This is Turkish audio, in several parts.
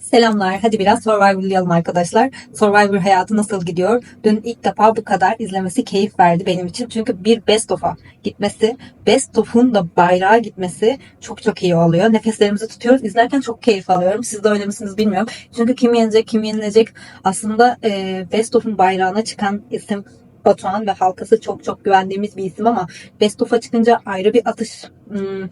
Selamlar. Hadi biraz Survivor'layalım arkadaşlar. Survivor hayatı nasıl gidiyor? Dün ilk defa bu kadar izlemesi keyif verdi benim için. Çünkü bir best of'a gitmesi, best of'un da bayrağa gitmesi çok çok iyi oluyor. Nefeslerimizi tutuyoruz. İzlerken çok keyif alıyorum. Siz de öyle misiniz bilmiyorum. Çünkü kim yenecek, kim yenilecek aslında e, best of'un bayrağına çıkan isim Batuhan ve halkası çok çok güvendiğimiz bir isim ama best of'a çıkınca ayrı bir atış hmm,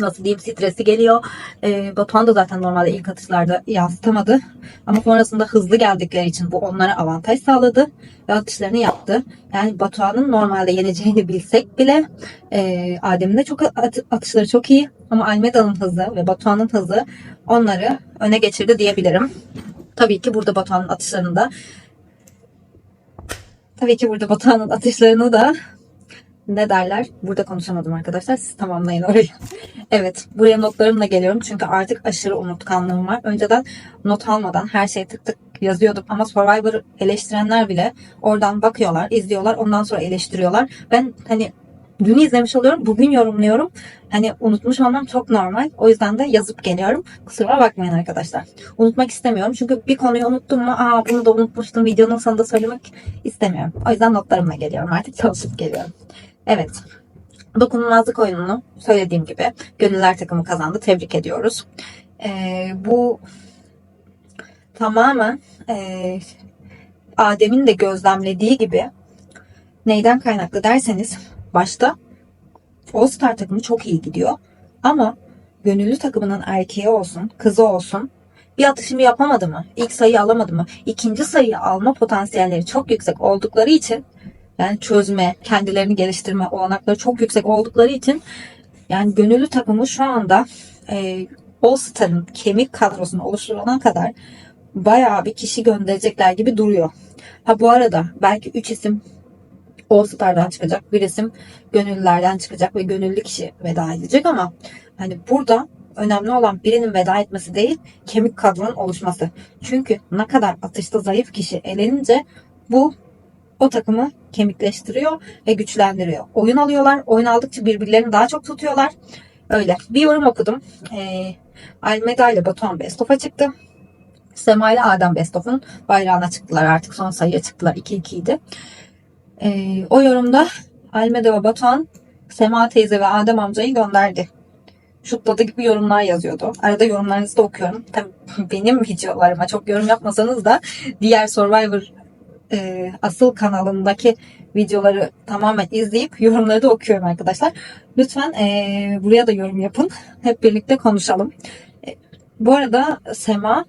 nasıl diyeyim stresi geliyor. Ee, Batuhan da zaten normalde ilk atışlarda yansıtamadı. Ama sonrasında hızlı geldikleri için bu onlara avantaj sağladı ve atışlarını yaptı. Yani Batuhan'ın normalde yeneceğini bilsek bile e, Adem'in de çok at- atışları çok iyi ama Almeda'nın hızı ve Batuhan'ın hızı onları öne geçirdi diyebilirim. Tabii ki burada Batuhan'ın atışlarında Tabii ki burada Batuhan'ın atışlarını da ne derler? Burada konuşamadım arkadaşlar. Siz tamamlayın orayı. evet. Buraya notlarımla geliyorum. Çünkü artık aşırı unutkanlığım var. Önceden not almadan her şeyi tık tık yazıyordum. Ama Survivor'ı eleştirenler bile oradan bakıyorlar, izliyorlar. Ondan sonra eleştiriyorlar. Ben hani dün izlemiş oluyorum. Bugün yorumluyorum. Hani unutmuş olmam çok normal. O yüzden de yazıp geliyorum. Kusura bakmayın arkadaşlar. Unutmak istemiyorum. Çünkü bir konuyu unuttum mu aa bunu da unutmuştum videonun sonunda söylemek istemiyorum. O yüzden notlarımla geliyorum artık. Çalışıp geliyorum. Evet. Dokunulmazlık oyununu söylediğim gibi gönüller takımı kazandı. Tebrik ediyoruz. Ee, bu tamamen e, Adem'in de gözlemlediği gibi neyden kaynaklı derseniz başta All Star takımı çok iyi gidiyor. Ama gönüllü takımının erkeği olsun, kızı olsun bir atışımı yapamadı mı? İlk sayı alamadı mı? İkinci sayıyı alma potansiyelleri çok yüksek oldukları için yani çözme, kendilerini geliştirme olanakları çok yüksek oldukları için yani gönüllü takımı şu anda e, All Star'ın kemik kadrosunu oluşturana kadar bayağı bir kişi gönderecekler gibi duruyor. Ha bu arada belki 3 isim All Star'dan çıkacak, bir isim gönüllülerden çıkacak ve gönüllü kişi veda edecek ama hani burada önemli olan birinin veda etmesi değil, kemik kadronun oluşması. Çünkü ne kadar atışta zayıf kişi elenince bu o takımı kemikleştiriyor ve güçlendiriyor. Oyun alıyorlar. Oyun aldıkça birbirlerini daha çok tutuyorlar. Öyle. Bir yorum okudum. Ee, Almeda ile Batuhan Bestof'a çıktı. Sema ile Adem Bestof'un bayrağına çıktılar. Artık son sayıya çıktılar. 2-2 idi. Ee, o yorumda Almeda ve Batuhan Sema teyze ve Adem amcayı gönderdi. Şutladı gibi yorumlar yazıyordu. Arada yorumlarınızı da okuyorum. Tabii benim videolarıma çok yorum yapmasanız da diğer Survivor e, asıl kanalındaki videoları tamamen izleyip yorumları da okuyorum arkadaşlar. Lütfen e, buraya da yorum yapın. Hep birlikte konuşalım. E, bu arada Sema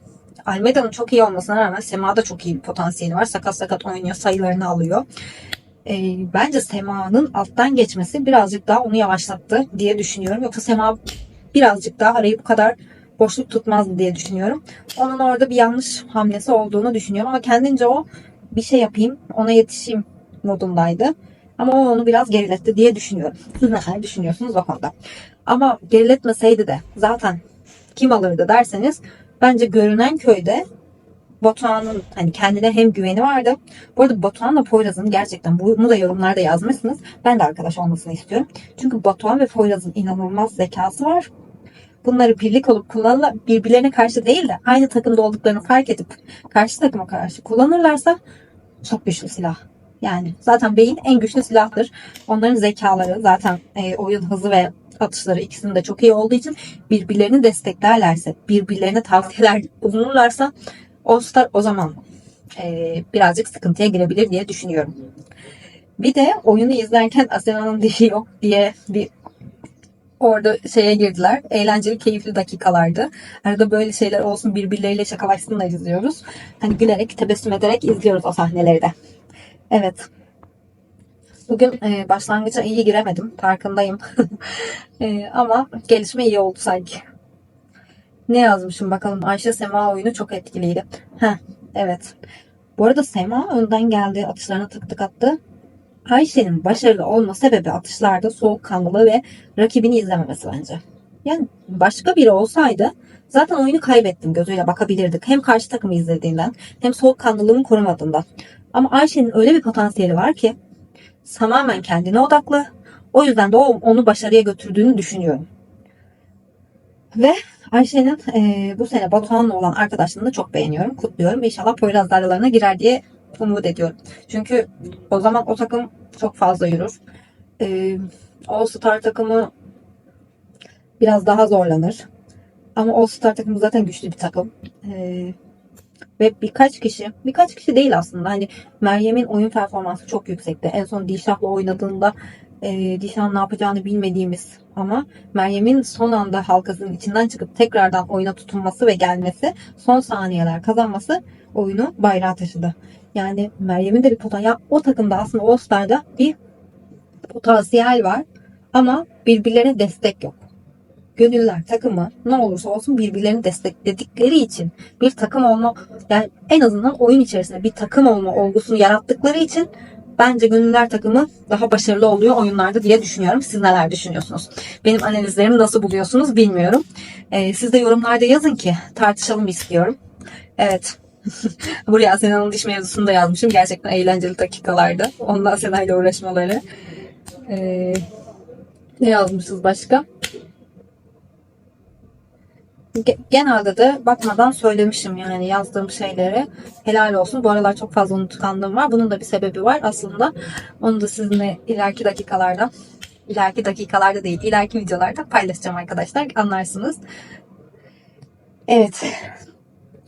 Almeda'nın çok iyi olmasına rağmen Sema'da çok iyi bir potansiyeli var. Sakat sakat oynuyor, sayılarını alıyor. E, bence Sema'nın alttan geçmesi birazcık daha onu yavaşlattı diye düşünüyorum. Yoksa Sema birazcık daha arayı bu kadar boşluk tutmazdı diye düşünüyorum. Onun orada bir yanlış hamlesi olduğunu düşünüyorum ama kendince o bir şey yapayım, ona yetişeyim modundaydı. Ama o onu biraz geriletti diye düşünüyorum. Siz neler düşünüyorsunuz o konuda? Ama geriletmeseydi de zaten kim alırdı derseniz bence görünen köyde Batuhan'ın hani kendine hem güveni vardı. Bu arada Batuhan'la Poyraz'ın gerçekten bunu da yorumlarda yazmışsınız. Ben de arkadaş olmasını istiyorum. Çünkü Batuhan ve Poyraz'ın inanılmaz zekası var. Bunları birlik olup kullanırlar, birbirlerine karşı değil de aynı takımda olduklarını fark edip karşı takıma karşı kullanırlarsa çok güçlü silah. Yani zaten beyin en güçlü silahtır. Onların zekaları zaten e, oyun hızı ve atışları ikisinin de çok iyi olduğu için birbirlerini desteklerlerse, birbirlerine tavsiyeler bulunurlarsa All Star o zaman e, birazcık sıkıntıya girebilir diye düşünüyorum. Bir de oyunu izlerken Asena'nın dişi yok diye bir orada şeye girdiler. Eğlenceli, keyifli dakikalardı. Arada böyle şeyler olsun birbirleriyle şakalaşsınlar izliyoruz. Hani gülerek, tebessüm ederek izliyoruz o sahneleri de. Evet. Bugün e, başlangıça iyi giremedim. Farkındayım. e, ama gelişme iyi oldu sanki. Ne yazmışım bakalım. Ayşe Sema oyunu çok etkiliydi. Heh, evet. Bu arada Sema önden geldi. Atışlarına tık tık attı. Ayşe'nin başarılı olma sebebi atışlarda soğukkanlılığı ve rakibini izlememesi bence. Yani başka biri olsaydı zaten oyunu kaybettim gözüyle bakabilirdik. Hem karşı takımı izlediğinden hem soğukkanlılığını korumadığından. Ama Ayşe'nin öyle bir potansiyeli var ki tamamen kendine odaklı. O yüzden de onu başarıya götürdüğünü düşünüyorum. Ve Ayşe'nin e, bu sene Batuhan'la olan arkadaşlığını da çok beğeniyorum. Kutluyorum. İnşallah Poyraz aralarına girer diye umut ediyorum. Çünkü o zaman o takım çok fazla yürür. E, All Star takımı biraz daha zorlanır. Ama All Star takımı zaten güçlü bir takım. E, ve birkaç kişi, birkaç kişi değil aslında. Hani Meryem'in oyun performansı çok yüksekti. En son Dişah'la oynadığında e, Dişah'ın ne yapacağını bilmediğimiz ama Meryem'in son anda halkasının içinden çıkıp tekrardan oyuna tutunması ve gelmesi, son saniyeler kazanması oyunu bayrağa taşıdı. Yani Meryem'in de bir potansiyel, o takımda aslında All Star'da bir potansiyel var ama birbirlerine destek yok. Gönüller takımı ne olursa olsun birbirlerini destekledikleri için bir takım olma yani en azından oyun içerisinde bir takım olma olgusunu yarattıkları için bence gönüller takımı daha başarılı oluyor oyunlarda diye düşünüyorum. Siz neler düşünüyorsunuz? Benim analizlerimi nasıl buluyorsunuz bilmiyorum. Ee, siz de yorumlarda yazın ki tartışalım istiyorum. Evet. Buraya Sena'nın diş mevzusunu da yazmışım. Gerçekten eğlenceli dakikalardı. Ondan Sena'yla uğraşmaları. Ee, ne yazmışız başka? Ge- Genelde de bakmadan söylemişim yani yazdığım şeyleri. Helal olsun. Bu aralar çok fazla unutkanlığım var. Bunun da bir sebebi var aslında. Onu da sizinle ileriki dakikalarda, ileriki dakikalarda değil, ileriki videolarda paylaşacağım arkadaşlar. Anlarsınız. Evet.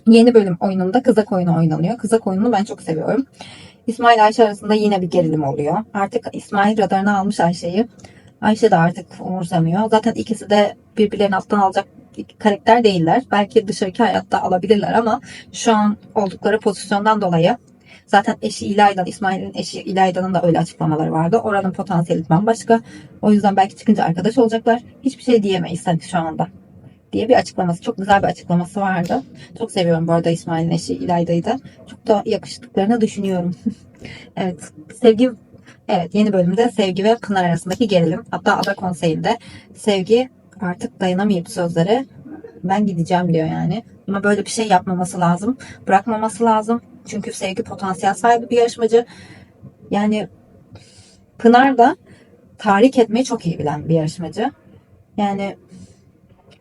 Yeni bölüm oyununda kızak oyunu oynanıyor. Kızak oyununu ben çok seviyorum. İsmail Ayşe arasında yine bir gerilim oluyor. Artık İsmail radarına almış Ayşe'yi. Ayşe de artık umursamıyor. Zaten ikisi de birbirlerini alttan alacak karakter değiller. Belki dışarıki hayatta alabilirler ama şu an oldukları pozisyondan dolayı zaten eşi İlayda'nın, İsmail'in eşi İlayda'nın da öyle açıklamaları vardı. Oranın potansiyeli bambaşka. O yüzden belki çıkınca arkadaş olacaklar. Hiçbir şey diyemeyiz hani şu anda diye bir açıklaması. Çok güzel bir açıklaması vardı. Çok seviyorum bu arada İsmail'in eşi İlayda'yı da. Çok da yakıştıklarını düşünüyorum. evet. Sevgi Evet yeni bölümde Sevgi ve Pınar arasındaki gerilim. Hatta ada konseyinde Sevgi artık dayanamayıp sözlere ben gideceğim diyor yani. Ama böyle bir şey yapmaması lazım. Bırakmaması lazım. Çünkü Sevgi potansiyel sahibi bir yarışmacı. Yani Pınar da tahrik etmeyi çok iyi bilen bir yarışmacı. Yani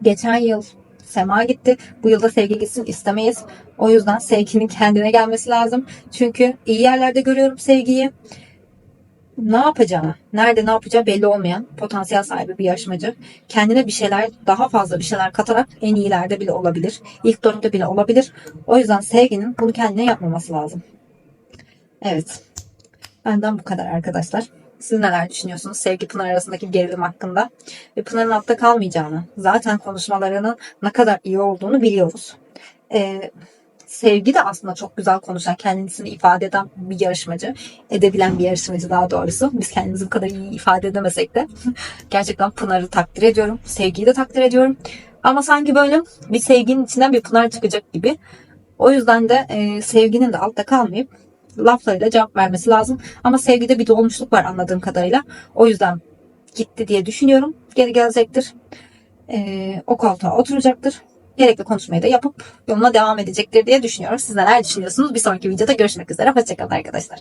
geçen yıl Sema gitti. Bu yılda Sevgi gitsin istemeyiz. O yüzden Sevgi'nin kendine gelmesi lazım. Çünkü iyi yerlerde görüyorum Sevgi'yi ne yapacağı, nerede ne yapacağı belli olmayan potansiyel sahibi bir yarışmacı. Kendine bir şeyler, daha fazla bir şeyler katarak en iyilerde bile olabilir. İlk dörtte bile olabilir. O yüzden sevginin bunu kendine yapmaması lazım. Evet. Benden bu kadar arkadaşlar. Siz neler düşünüyorsunuz Sevgi Pınar arasındaki gerilim hakkında? Ve Pınar'ın altta kalmayacağını, zaten konuşmalarının ne kadar iyi olduğunu biliyoruz. Ee, Sevgi de aslında çok güzel konuşan, kendisini ifade eden bir yarışmacı. Edebilen bir yarışmacı daha doğrusu. Biz kendimizi bu kadar iyi ifade edemesek de. Gerçekten Pınar'ı takdir ediyorum. Sevgiyi de takdir ediyorum. Ama sanki böyle bir sevginin içinden bir Pınar çıkacak gibi. O yüzden de e, sevginin de altta kalmayıp laflarıyla cevap vermesi lazım. Ama sevgide bir dolmuşluk var anladığım kadarıyla. O yüzden gitti diye düşünüyorum. Geri gelecektir. E, o koltuğa oturacaktır gerekli konuşmayı da yapıp yoluna devam edecektir diye düşünüyorum. Siz neler düşünüyorsunuz? Bir sonraki videoda görüşmek üzere. Hoşçakalın arkadaşlar.